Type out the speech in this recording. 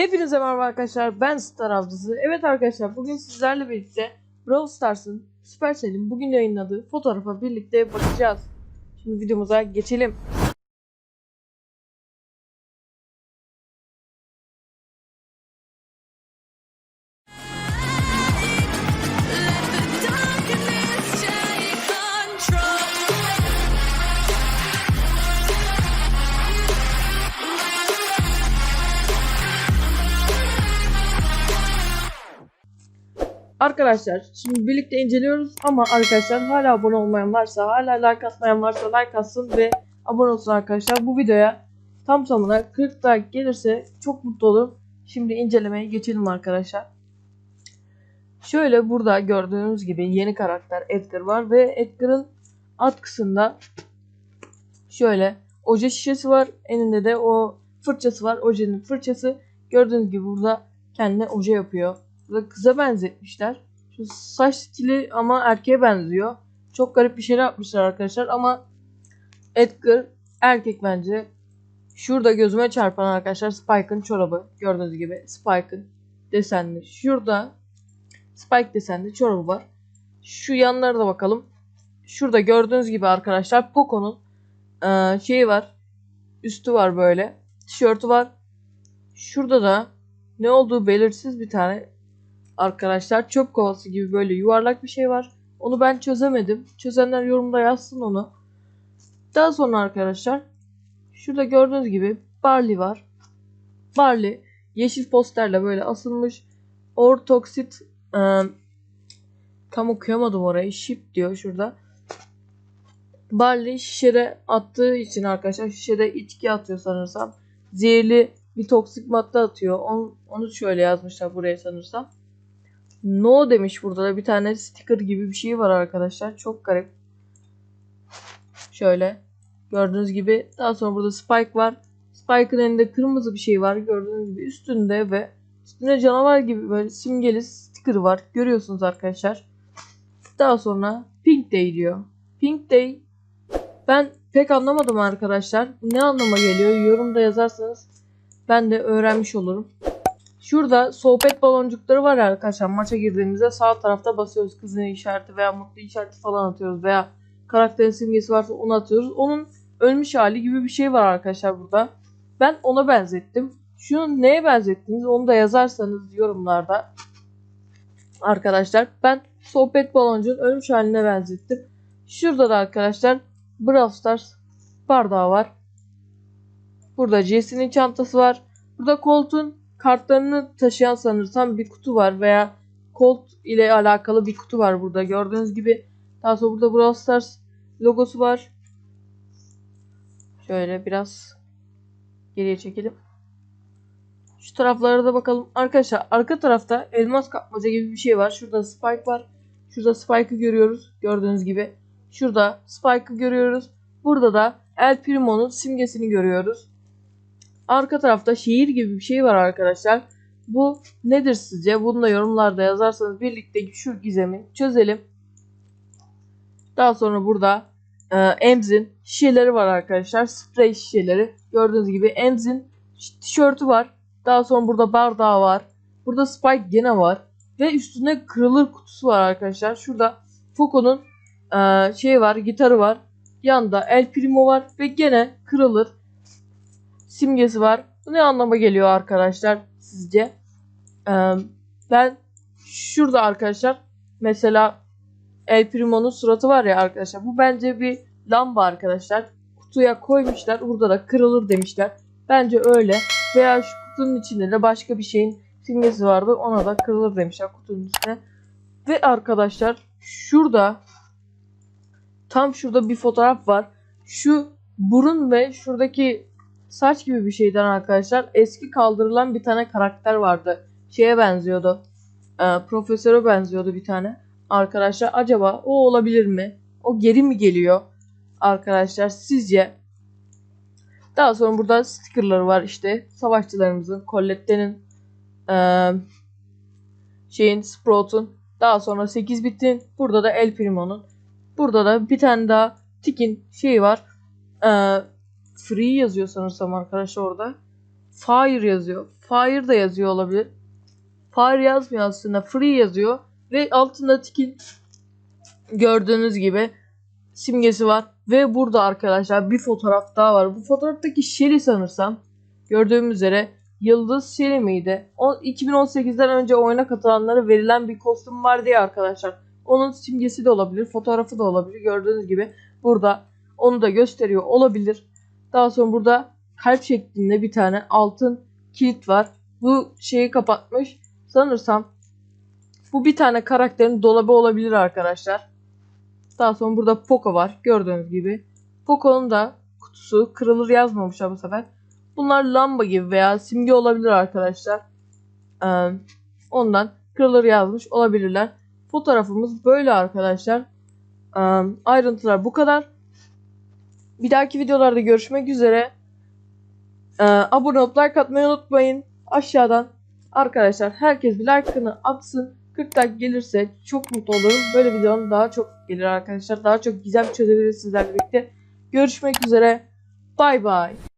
Hepinize merhaba arkadaşlar. Ben Star Avcısı. Evet arkadaşlar bugün sizlerle birlikte Brawl Stars'ın Supercell'in bugün yayınladığı fotoğrafa birlikte bakacağız. Şimdi videomuza geçelim. Arkadaşlar şimdi birlikte inceliyoruz ama arkadaşlar hala abone olmayan varsa hala like atmayan varsa like atsın ve abone olsun arkadaşlar. Bu videoya tam tamına 40 like gelirse çok mutlu olurum. Şimdi incelemeye geçelim arkadaşlar. Şöyle burada gördüğünüz gibi yeni karakter Edgar var ve Edgar'ın alt kısmında şöyle oje şişesi var. Elinde de o fırçası var. Ojenin fırçası. Gördüğünüz gibi burada kendine oje yapıyor. Burada kıza benzetmişler. Şu saç stili ama erkeğe benziyor. Çok garip bir şeyler yapmışlar arkadaşlar ama Edgar erkek bence. Şurada gözüme çarpan arkadaşlar Spike'ın çorabı. Gördüğünüz gibi Spike'ın desenli. Şurada Spike desenli çorabı var. Şu yanlara da bakalım. Şurada gördüğünüz gibi arkadaşlar Poco'nun eee, şeyi var. Üstü var böyle. Tişörtü var. Şurada da ne olduğu belirsiz bir tane arkadaşlar çöp kovası gibi böyle yuvarlak bir şey var. Onu ben çözemedim. Çözenler yorumda yazsın onu. Daha sonra arkadaşlar şurada gördüğünüz gibi Barley var. Barley yeşil posterle böyle asılmış. Ortoksit e, tam okuyamadım orayı. Ship diyor şurada. Barley şişede attığı için arkadaşlar şişede içki atıyor sanırsam. Zehirli bir toksik madde atıyor. Onu, onu şöyle yazmışlar buraya sanırsam. No demiş burada da bir tane sticker gibi bir şey var arkadaşlar. Çok garip. Şöyle gördüğünüz gibi daha sonra burada Spike var. Spike'ın elinde kırmızı bir şey var. Gördüğünüz gibi üstünde ve üstünde canavar gibi böyle simgeli sticker var. Görüyorsunuz arkadaşlar. Daha sonra Pink Day diyor. Pink Day ben pek anlamadım arkadaşlar. Ne anlama geliyor? Yorumda yazarsanız ben de öğrenmiş olurum. Şurada sohbet baloncukları var arkadaşlar. Maça girdiğimizde sağ tarafta basıyoruz kızın işareti veya mutlu işareti falan atıyoruz veya karakterin simgesi varsa onu atıyoruz. Onun ölmüş hali gibi bir şey var arkadaşlar burada. Ben ona benzettim. Şunu neye benzettiniz onu da yazarsanız yorumlarda. Arkadaşlar ben sohbet baloncuğun ölmüş haline benzettim. Şurada da arkadaşlar Brawl Stars bardağı var. Burada Jesse'nin çantası var. Burada Colt'un kartlarını taşıyan sanırsam bir kutu var veya Colt ile alakalı bir kutu var burada. Gördüğünüz gibi daha sonra burada Brawl Stars logosu var. Şöyle biraz geriye çekelim. Şu taraflara da bakalım. Arkadaşlar arka tarafta elmas kapmaca gibi bir şey var. Şurada Spike var. Şurada Spike'ı görüyoruz. Gördüğünüz gibi. Şurada Spike'ı görüyoruz. Burada da El Primo'nun simgesini görüyoruz. Arka tarafta şehir gibi bir şey var arkadaşlar. Bu nedir sizce? Bunu da yorumlarda yazarsanız birlikte şu gizemi çözelim. Daha sonra burada e, Emz'in şişeleri var arkadaşlar. Sprey şişeleri. Gördüğünüz gibi Emz'in tişörtü var. Daha sonra burada bardağı var. Burada Spike gene var. Ve üstünde kırılır kutusu var arkadaşlar. Şurada Foco'nun e, şey var, gitarı var. Yanında El Primo var ve gene kırılır simgesi var. Bu ne anlama geliyor arkadaşlar sizce? Ee, ben şurada arkadaşlar mesela El Primo'nun suratı var ya arkadaşlar. Bu bence bir lamba arkadaşlar. Kutuya koymuşlar. Burada da kırılır demişler. Bence öyle. Veya şu kutunun içinde de başka bir şeyin simgesi vardı. Ona da kırılır demişler kutunun içine. Ve arkadaşlar şurada tam şurada bir fotoğraf var. Şu burun ve şuradaki saç gibi bir şeyden arkadaşlar eski kaldırılan bir tane karakter vardı. Şeye benziyordu. Ee, profesöre benziyordu bir tane. Arkadaşlar acaba o olabilir mi? O geri mi geliyor? Arkadaşlar sizce? Daha sonra burada stickerları var işte. Savaşçılarımızın, Colette'nin, ee, şeyin, Sprout'un. Daha sonra 8 bitin. Burada da El Primo'nun. Burada da bir tane daha Tik'in şeyi var. Ee, Free yazıyor sanırsam arkadaşlar orada. Fire yazıyor. Fire da yazıyor olabilir. Fire yazmıyor aslında. Free yazıyor. Ve altında tikin gördüğünüz gibi simgesi var. Ve burada arkadaşlar bir fotoğraf daha var. Bu fotoğraftaki Shelly sanırsam. Gördüğümüz üzere Yıldız Shelly miydi? O 2018'den önce oyuna katılanlara verilen bir kostüm var diye arkadaşlar. Onun simgesi de olabilir, fotoğrafı da olabilir. Gördüğünüz gibi burada onu da gösteriyor olabilir. Daha sonra burada kalp şeklinde bir tane altın kilit var. Bu şeyi kapatmış. Sanırsam bu bir tane karakterin dolabı olabilir arkadaşlar. Daha sonra burada Poco var. Gördüğünüz gibi. Poco'nun da kutusu kırılır yazmamışlar bu sefer. Bunlar lamba gibi veya simge olabilir arkadaşlar. Ee, ondan kırılır yazmış olabilirler. Fotoğrafımız böyle arkadaşlar. Ee, ayrıntılar bu kadar. Bir dahaki videolarda görüşmek üzere. Ee, abone olup like atmayı unutmayın. Aşağıdan arkadaşlar herkes bir like'ını atsın. 40 like gelirse çok mutlu olurum. Böyle videonun daha çok gelir arkadaşlar. Daha çok gizem çözebiliriz sizlerle birlikte. Görüşmek üzere. Bay bay.